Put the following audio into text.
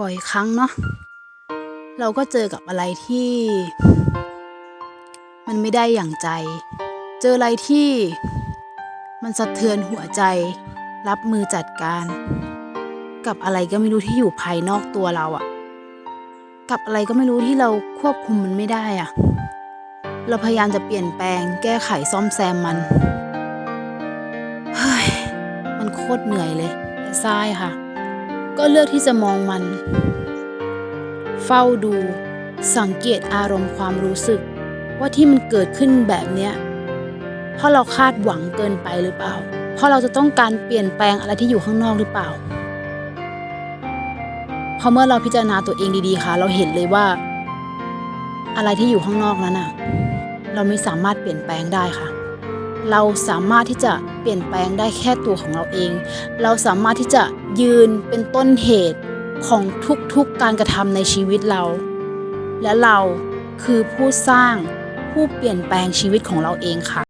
บ่อยครั้งเนาะเราก็เจอกับอะไรที่ มันไม่ได้อย่างใจ เจออะไรที่มันสะเทือนหัวใจ รับมือจัดการ กับอะไรก็ไม่รู้ที่อยู่ภายนอกตัวเราอะกับอะไรก็ไม่รู้ที่เราควบคุมมันไม่ได้อะเราพยายามจะเปลี่ยนแปลง แก้ไขซ่อมแซมมัน เฮ้ย มันโคตรเหนื่อยเลยแต่ทรายค่ะ ก็เลือกที่จะมองมัน เฝ้าดู สังเกตอารมณ์ความรู้สึก ว่าที่มันเกิดขึ้นแบบเนี้ยเพราะเราคาดหวังเกินไปหรือเปล่า เพราะเราจะต้องการเปลี่ยนแปลงอะไรที่อยู่ข้างนอกหรือเปล่าพราะเมื่อเราพิจารณาตัวเองดีๆค่ะ เราเห็นเลยว่า อะไรที่อยู่ข้างนอกนั้นน่ะเราไม่สามารถเปลี่ยนแปลงได้ค่ะ เราสามารถที่จะเปลี่ยนแปลงได้แค่ตัวของเราเอง เราสามารถที่จะยืนเป็นต้นเหตุของทุกๆการกระทำในชีวิตเรา และเราคือผู้สร้างผู้เปลี่ยนแปลงชีวิตของเราเองค่ะ